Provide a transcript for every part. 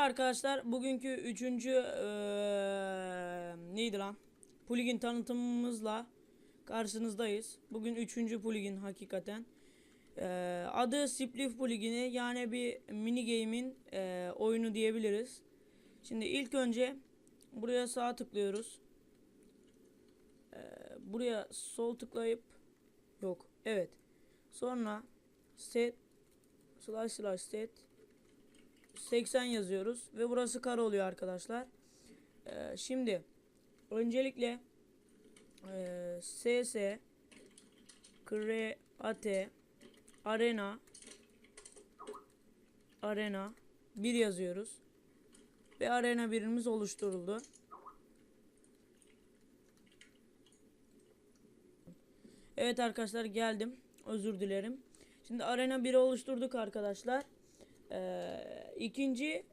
Merhaba arkadaşlar. Bugünkü üçüncü eee, neydi lan? Plugin tanıtımımızla karşınızdayız. Bugün üçüncü plugin hakikaten. Eee, adı Spliff plugini yani bir mini game'in eee, oyunu diyebiliriz. Şimdi ilk önce buraya sağ tıklıyoruz. Eee, buraya sol tıklayıp yok. Evet. Sonra set slash slash set 80 yazıyoruz ve burası kare oluyor arkadaşlar. Ee, şimdi öncelikle e, SS Create Arena Arena 1 yazıyoruz. Ve Arena birimiz oluşturuldu. Evet arkadaşlar geldim. Özür dilerim. Şimdi Arena 1'i oluşturduk arkadaşlar. Ee, ikinci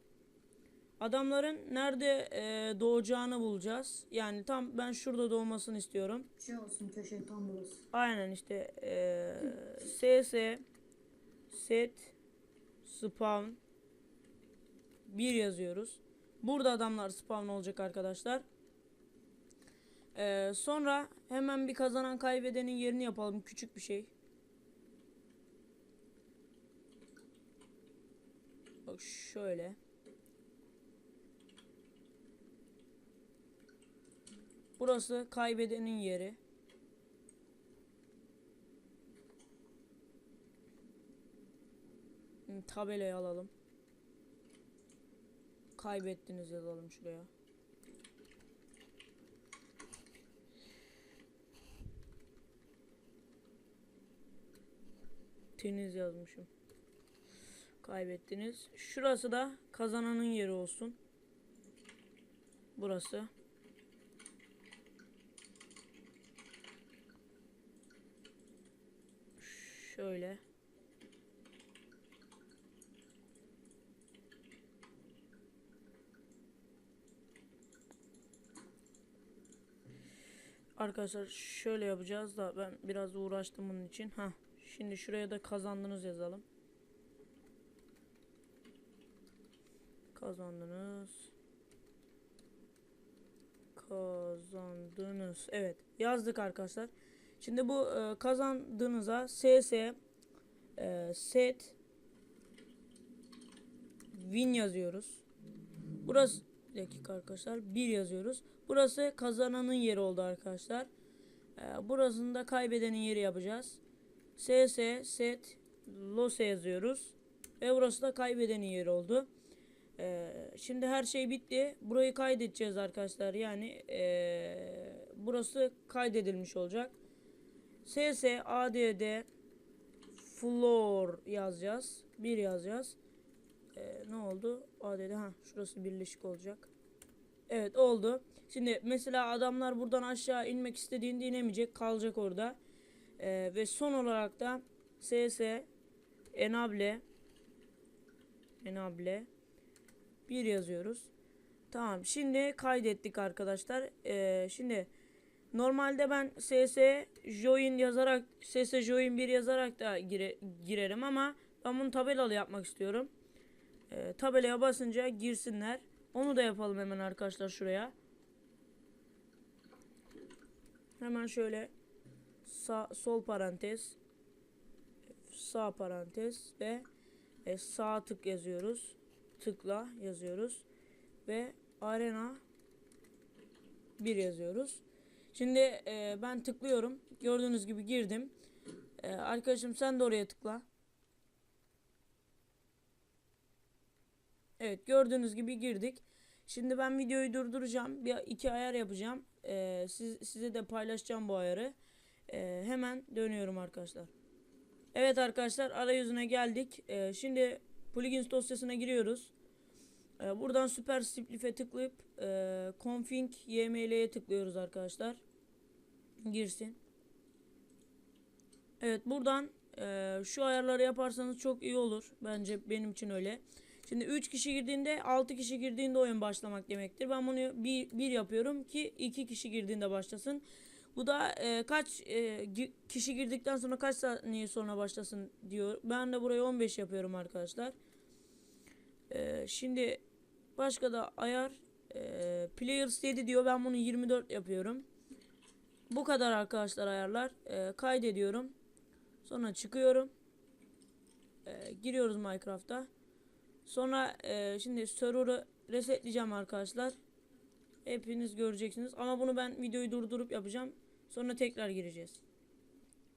adamların nerede e, doğacağını bulacağız. Yani tam ben şurada doğmasını istiyorum. Şey olsun köşe tam burası. Aynen işte e, SS set spawn 1 yazıyoruz. Burada adamlar spawn olacak arkadaşlar. Ee, sonra hemen bir kazanan kaybedenin yerini yapalım. Küçük bir şey. Şöyle. Burası kaybedenin yeri. Tabelayı alalım. Kaybettiniz yazalım şuraya. Teniz yazmışım. Kaybettiniz. Şurası da kazananın yeri olsun. Burası. Şöyle. Arkadaşlar şöyle yapacağız da ben biraz uğraştım bunun için. Ha. Şimdi şuraya da kazandınız yazalım. Kazandınız. Kazandınız. Evet. Yazdık arkadaşlar. Şimdi bu e, kazandığınıza ss e, set win yazıyoruz. Burası dakika arkadaşlar. 1 yazıyoruz. Burası kazananın yeri oldu arkadaşlar. E, burasını da kaybedenin yeri yapacağız. ss set lose yazıyoruz. Ve burası da kaybedenin yeri oldu. Ee, şimdi her şey bitti. Burayı kaydedeceğiz arkadaşlar. Yani ee, burası kaydedilmiş olacak. SS ADD floor yazacağız. Bir yazacağız. Ee, ne oldu? ADD ha şurası birleşik olacak. Evet oldu. Şimdi mesela adamlar buradan aşağı inmek istediğinde inemeyecek. Kalacak orada. Ee, ve son olarak da SS enable enable 1 yazıyoruz. Tamam. Şimdi kaydettik arkadaşlar. Ee, şimdi normalde ben ss join yazarak ss join 1 yazarak da gire, girerim ama ben bunu tabelalı yapmak istiyorum. Ee, tabelaya basınca girsinler. Onu da yapalım hemen arkadaşlar şuraya. Hemen şöyle sağ sol parantez sağ parantez ve e, sağ tık yazıyoruz tıkla yazıyoruz ve arena 1 yazıyoruz. Şimdi e, ben tıklıyorum. Gördüğünüz gibi girdim. E, arkadaşım sen de oraya tıkla. Evet gördüğünüz gibi girdik. Şimdi ben videoyu durduracağım. Bir iki ayar yapacağım. E, siz, size de paylaşacağım bu ayarı. E, hemen dönüyorum arkadaşlar. Evet arkadaşlar arayüzüne geldik. E, şimdi plugins dosyasına giriyoruz. Ee, buradan Super Simplif'e tıklayıp e, config yml'ye tıklıyoruz arkadaşlar. Girsin. Evet buradan e, şu ayarları yaparsanız çok iyi olur. Bence benim için öyle. Şimdi 3 kişi girdiğinde 6 kişi girdiğinde oyun başlamak demektir. Ben bunu 1 bir yapıyorum ki 2 kişi girdiğinde başlasın. Bu da e, kaç e, kişi girdikten sonra kaç saniye sonra başlasın diyor. Ben de burayı 15 yapıyorum arkadaşlar. E, şimdi Başka da ayar e, Players 7 diyor. Ben bunu 24 yapıyorum. Bu kadar arkadaşlar ayarlar. E, kaydediyorum. Sonra çıkıyorum. E, giriyoruz Minecraft'a. Sonra e, şimdi server'ı resetleyeceğim arkadaşlar. Hepiniz göreceksiniz. Ama bunu ben videoyu durdurup yapacağım. Sonra tekrar gireceğiz.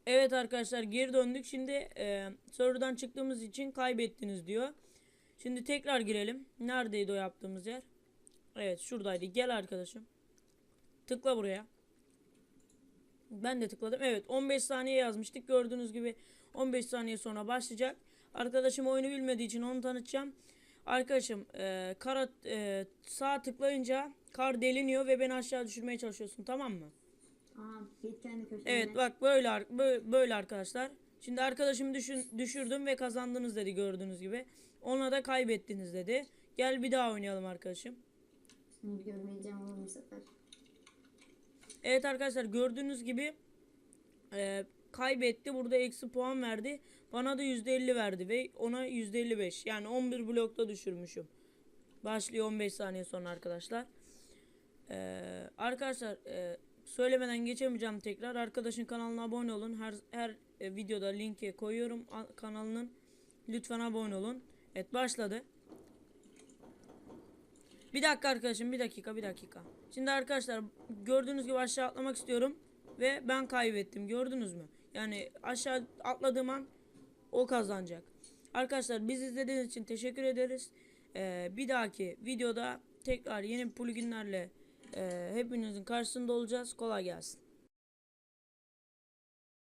Evet arkadaşlar geri döndük. Şimdi e, server'dan çıktığımız için kaybettiniz diyor. Şimdi tekrar girelim. Neredeydi o yaptığımız yer? Evet şuradaydı. Gel arkadaşım. Tıkla buraya. Ben de tıkladım. Evet 15 saniye yazmıştık. Gördüğünüz gibi 15 saniye sonra başlayacak. Arkadaşım oyunu bilmediği için onu tanıtacağım. Arkadaşım e, kara e, sağ tıklayınca kar deliniyor ve beni aşağı düşürmeye çalışıyorsun tamam mı? Kendi köşene. Evet bak böyle böyle arkadaşlar. Şimdi arkadaşımı düşün, düşürdüm ve kazandınız dedi gördüğünüz gibi. Ona da kaybettiniz dedi. Gel bir daha oynayalım arkadaşım. Seni görmeyeceğim bu sefer. Evet arkadaşlar gördüğünüz gibi e, kaybetti. Burada eksi puan verdi. Bana da %50 verdi ve ona %55. Yani 11 blokta düşürmüşüm. Başlıyor 15 saniye sonra arkadaşlar. E, arkadaşlar e, söylemeden geçemeyeceğim tekrar. Arkadaşın kanalına abone olun. Her her e, videoda linki koyuyorum a- kanalının. Lütfen abone olun. Evet başladı. Bir dakika arkadaşım bir dakika bir dakika. Şimdi arkadaşlar gördüğünüz gibi aşağı atlamak istiyorum. Ve ben kaybettim gördünüz mü? Yani aşağı atladığım an o kazanacak. Arkadaşlar biz izlediğiniz için teşekkür ederiz. Ee, bir dahaki videoda tekrar yeni pluginlerle e, hepinizin karşısında olacağız. Kolay gelsin.